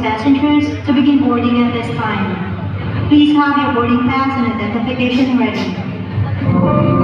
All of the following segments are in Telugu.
Passengers to begin boarding at this time. Please have your boarding pass and identification ready.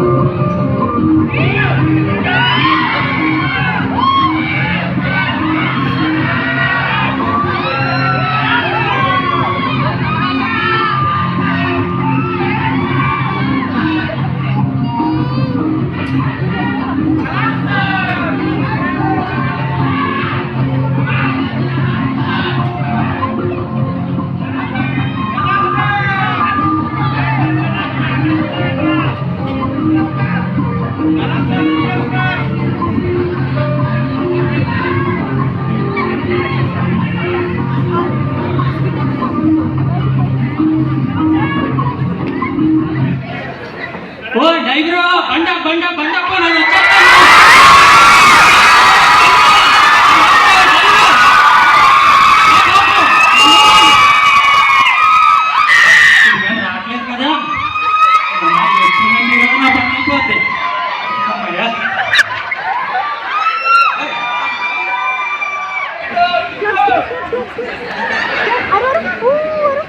ఓ డ్రైవరు బండ బండ బండప్ప నేను వచ్చేస్తాను ఇదిగో రావట్లేదు కదా నాకు వచ్చిందంటే ఈరోజు నా పని అయిపోద్ది అమ్మయ్యా. మెల్ల మెల్ల మమ్మీ దగ్గరికి వెళ్ళమ్మా ఎవరా నువ్వు ఓస్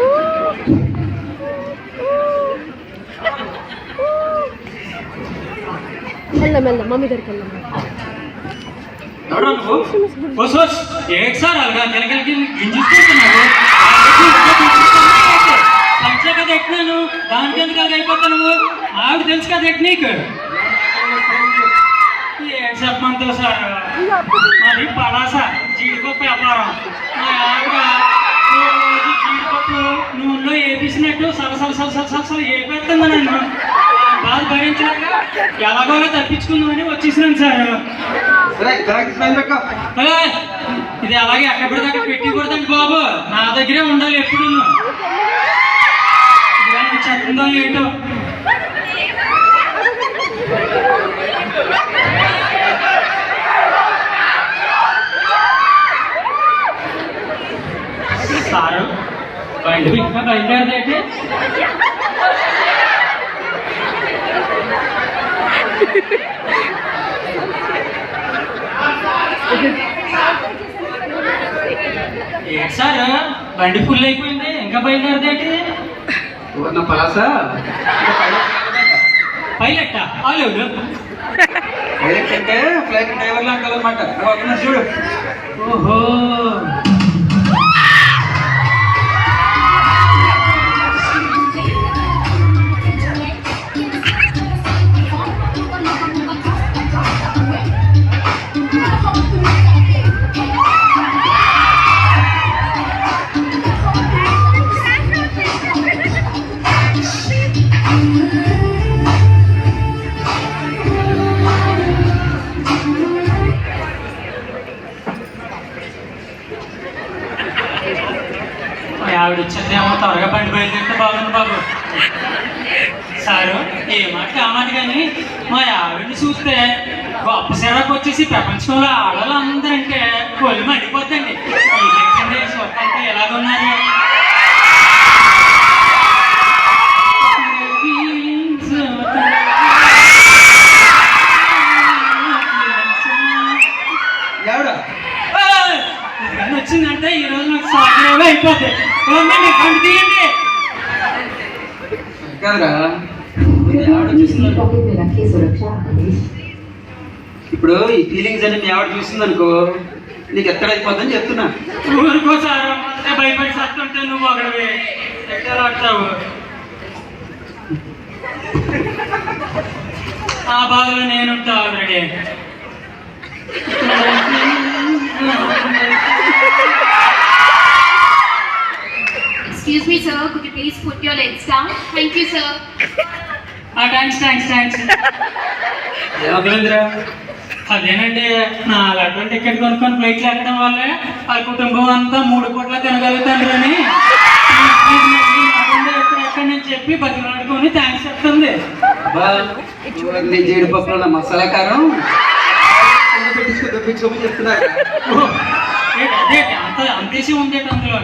ఓస్ ఏంటి సార్ అలాగా వెళ్దాం వెళ్దాం మమ్మీ దగ్గరికి వెళ్దాం. దానికి ఎందుకు అలాగ నువ్వు? ఆవిడ తెలుసు కదా టెక్నిక్. ఏం సార్ మాది పలాస జీడిపప్పు వ్యాపారం. మా ఆవిడ జీడిపప్పు నూనెలో వేపించినట్టు సలసల సలసల సలసల వేపేస్తుంది నన్ను. భరించలేక ఎలాగోలా తప్పించుకుందామని వచ్చేసినాను సార్. ఇది అలాగే ఎక్కడ దాకా పెట్టకూడదండి బాబు. నా దగ్గరే ఉండాలి ఎప్పుడు చెప్తుందో ఏంటో. సారు బండి ఇంకా బయలుదేరదేంటి ఏంటి సార్? బండి ఫుల్ అయిపోయింది. ఇంకా బయలుదేరదేంటి నా పలాస? పైలట్ ఆలేవుడు డైరెక్ట్ అంటే ఫ్లైట్ డ్రైవర్ లాంటి అనమాట చూడు. ఓహో. ఆవిడ వచ్చిందేమో త్వరగా బండి బయలుదేరితే బాగుంది బాబు. సారు ఏ మాట ఆ మాట కానీ మా ఆవిడని చూస్తే గొప్ప సేవకు వచ్చేసి ప్రపంచంలో ఆడవాళ్ళు అందరంటే కొలు మండిపోద్దండి స్వతంత్ర ఎలాగున్నారు? వచ్చిందంటే ఈ రోజు నాకు సాధ్యమే అయిపోతాయి ఇప్పుడు ఈ ఫీలింగ్స్ అన్ని మీ ఆవిడ చూసింది అనుకో నీకు ఎక్కడైపోద్దని చెప్తున్నా. ఊరుకోసారు భయపడి సత్తుంటే నువ్వు ఎక్కడ ఆడతావు ఆ బాధలో నేనుంటా already Excuse me, sir. Could you please put your legs down? Thank you, sir. Thanks thanks thanks ఏమర్థమైందిరా అదేనండి నా లడ్డు టికెట్ కొనుక్కొని ఫ్లైట్లు ఎక్కడం వల్లే ఆ కుటుంబం అంతా మూడు పూట్ల తినగలుగుతాను అని నేను చెప్పి బతిలాడుకొని థ్యాంక్స్ చెప్తుంది. జీడిపప్పులో మసాలా కారం. కింద పెట్టించుకో తెప్పించుకోమని చెప్తున్నారు అంత అంతేసి ఉండేటి అందులో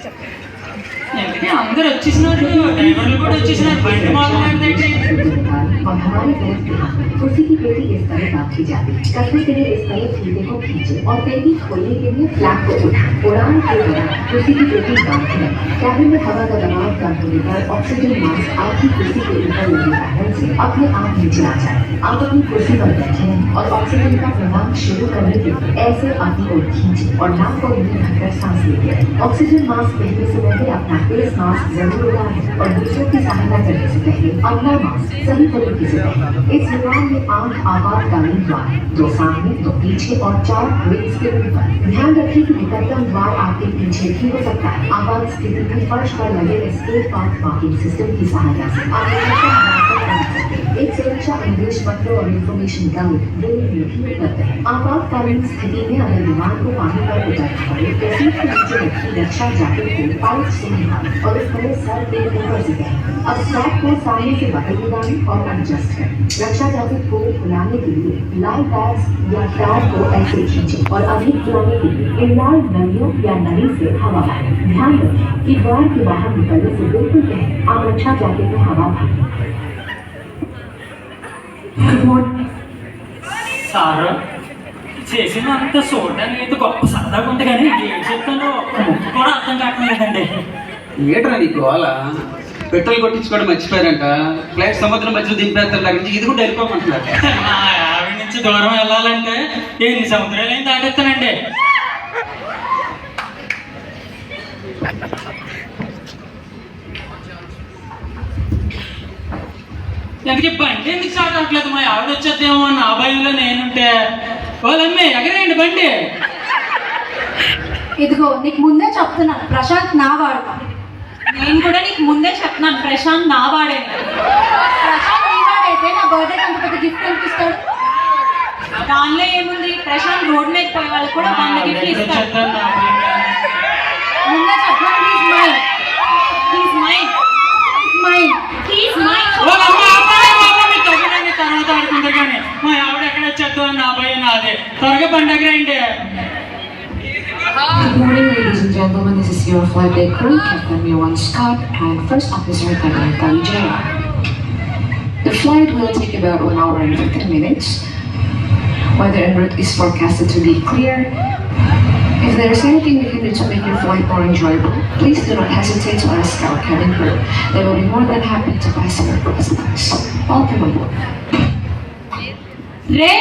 Japan. ఎందుకంటే అందరు వచ్చేసినారు డ్రైవర్లు కూడా వచ్చేసినారు బండి మాట్లాడితే और हमारे तरफ से कुर्सी की पेटी इस तरह बांध की जाती है कसने के लिए इस तरह फीते को खींचे और पेटी खोलने के लिए फ्लैप को उठाएं उड़ान के दौरान कुर्सी की पेटी बांध कर कैबिन में हवा का दबाव कम होने पर ऑक्सीजन मास्क आपकी कुर्सी के ऊपर लगे पैनल से अपने आप नीचे आ जाए आप अपनी कुर्सी पर बैठे और ऑक्सीजन का प्रवाह शुरू करने के लिए ऐसे अपनी ओर खींचे और नाक और मुंह ढककर सांस लेते हैं ऑक्सीजन मास्क पहनने से पहले अपना फेस मास्क ज़रूर उड़ाएँ और दूसरों की सहायता करने से पहले अपना मास्क सही तरीके से। पहनें इस विमान में आठ आपातकालीन द्वार दो सामने, दो पीछे और चार विंग्स के ऊपर। ध्यान रखें कि निकटतम द्वार आपके पीछे भी हो सकता है। आपात स्थिति में फर्श पर लगे स्केट पार्क पार्किंग सिस्टम की सहायता से। आप एक सुरक्षा आदेश पत्र और इंफॉर्मेशन गाइड रेल में उपलब्ध आपातकालीन स्थिति में अगर विमान को पानी पर उतरना तो सीट के नीचे रखी रक्षा जैकेट को पाइप से निकालें और इस तरह सर के ऊपर से पहनें अब स्ट्रैप को सामने से बटन लगाएँ और एडजस्ट करें। रक्षा जैकेट को खुलाने के लिए लाल टैग्स या टैग को ऐसे खींचें और अधिक खुलाने के लिए लाल नलियों या नली से हवा भरें ध्यान रखें कि द्वार के बाहर निकलने से बिल्कुल पहले आप रक्षा जैकेट में हवा भरें. సారు చేసినంత చూడడానికి అయితే గొప్ప సరదాగా ఉంది కానీ ఏం చెప్తానో కూడా అర్థం కావట్లేదండి. ఏట్రా నీకు అలా పెట్రోల్ కొట్టించుకోవడం మర్చిపోయారంట. ఫ్లైట్ సముద్రం మధ్యలో దింపేస్తారు నుంచి ఇది కూడా వెళ్ళిపోమంటున్నారు. ఆవిడ నుంచి దూరం వెళ్ళాలంటే ఎన్ని సముద్రాలు దాటేస్తానండి. ఎందుకు బండి ఎందుకు స్టార్ట్ అవ్వట్లేదు మా ఆవిడ వచ్చేద్దేమో నా భయంలో నేనుంటే. వాళ్ళమ్మే ఎగరేయండి బండి. ఇదిగో నీకు ముందే చెప్తున్నాను ప్రశాంత్ నా వాడు నేను కూడా నీకు ముందే చెప్తున్నాను ప్రశాంత్ నా వాడే ప్రశాంత్ నీ వాడైతే నా బర్త్డే అంత పెద్ద గిఫ్ట్ ఎందుకు ఇస్తాడు దానిలో ఏముంది? ప్రశాంత్ రోడ్ మీద పోయే వాళ్ళకి కూడా వంద గిఫ్ట్ ఇస్తాడు. ముందే చెప్పాను mind mind mind త్వరగా బండి ఎగరేయండి Good morning, ladies and gentlemen. This is your flight deck crew, Captain Miwan Scott and First Officer Tagan Kalijaya. The flight will take about 1 hour and 15 minutes. Weather en route is forecasted to be clear. If there is anything we can do to make your flight more enjoyable, please do not hesitate to ask our cabin crew. They will be more than happy to pass your requests. Welcome aboard. రే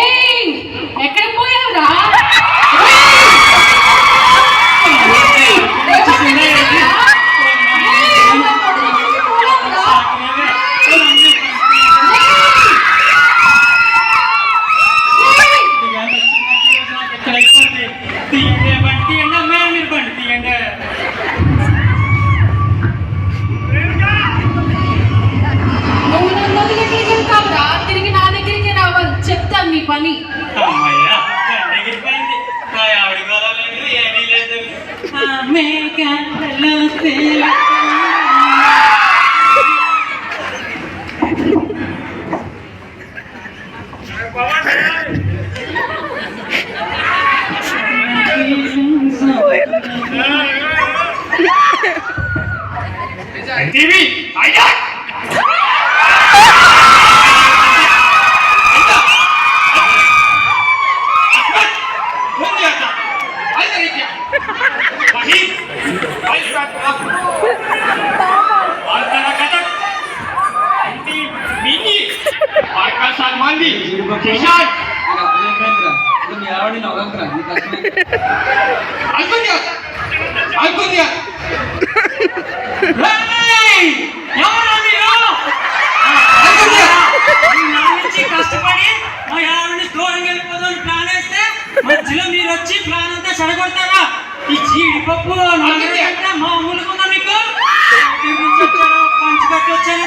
ఎక్కడ పోయావురా? పని జీడిపప్పు నాకు అర్థమైంది కష్టపడి మా ఆవిడని దూరంగా వెళ్ళిపోదాం ప్లాన్ వేస్తే మధ్యలో మీరు వచ్చి ప్లాన్ అంతా చెడగొడతారా ఈ జీడిపప్పు నగరంటే మామూలుగా ఉందా మీకు? పంచి కట్టి వచ్చాను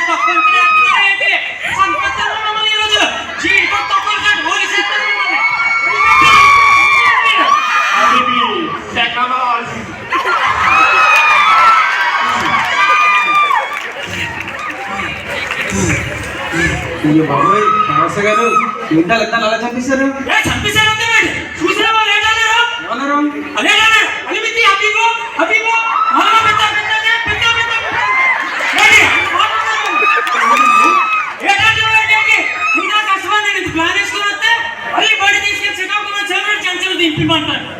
అయ్యో బాబోయ్ నమస్తే గారు ఏంటాలు ఇద్దరు అలా చంపేశారు? ఏ చంపేశారు చూసిన వాళ్ళు ఏంటన్నారు ఏమన్నారు? అదే అలిమితి నేను ఇది ప్లాన్ వేసుకుని వస్తే మళ్ళీ బడి తీసుకెళ్ళి శ్రీకాకుళం సెవెన్ జంక్షన్ దింపిమంటారు సెవెన్